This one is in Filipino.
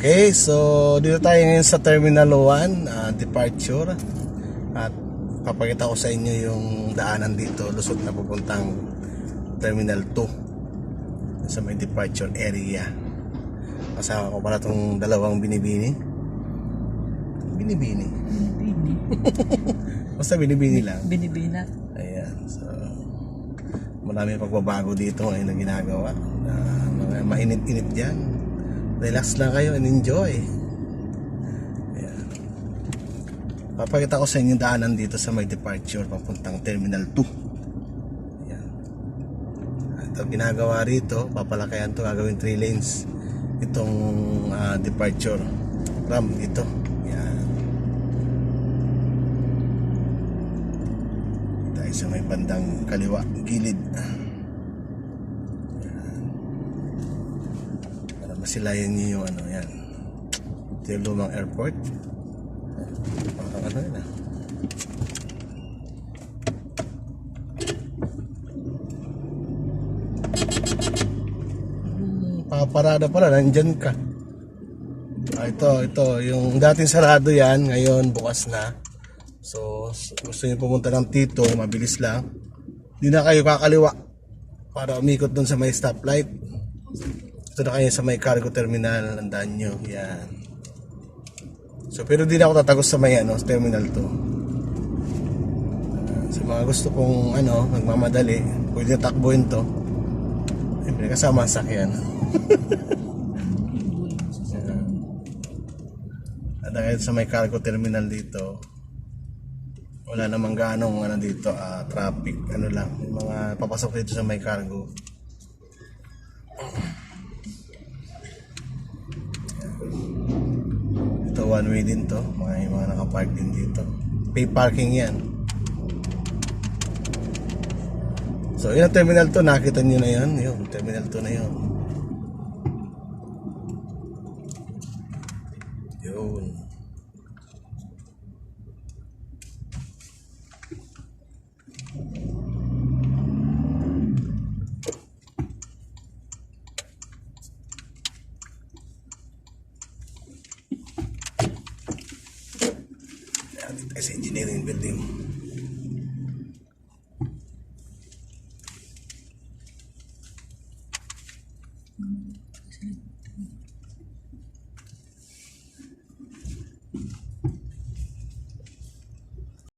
Okay, so dito tayo ngayon sa Terminal 1, ah, departure. At papakita ko sa inyo yung daanan dito, lusot na pupuntang Terminal 2 sa may departure area. Kasama ko pala itong dalawang binibini. Binibini. Binibini. Basta binibini lang. Binibina. Ayan, so marami pagbabago dito ngayon na ginagawa. Na mga mainit-init dyan. Relax lang kayo and enjoy. Ayan. Papakita ko sa inyo daanan dito sa may departure papuntang Terminal 2. Ayan. Ito ginagawa rito, papalakayan to gagawin 3 lanes. Itong ah, departure ram dito. Ayan. tayo sa may bandang kaliwa gilid Ayan. para masilayan niyo yung ano yan ito yung lumang airport parang ano yun ah Hmm, paparada pala nandyan ka ah, ito ito yung dating sarado yan ngayon bukas na So, gusto niyo pumunta ng Tito, mabilis lang. Hindi na kayo kakaliwa para umikot doon sa may stoplight. Ito na kayo sa may cargo terminal, landaan nyo. Yan. So, pero di na ako tatagos sa may ano, terminal 2. Ah, sa mga gusto kong ano, nagmamadali, pwede takbuhin to. Siyempre, kasama ang sakyan. At dahil sa may cargo terminal dito, wala namang ganong ano dito, ah, traffic, ano lang, mga papasok dito sa may cargo. Ito one way din to, mga yung mga nakapark din dito. Pay parking yan. So, yun ang terminal 2, nakita nyo na yun, yun, terminal 2 na yun. Yun. Dito tayo sa engineering building. Hmm.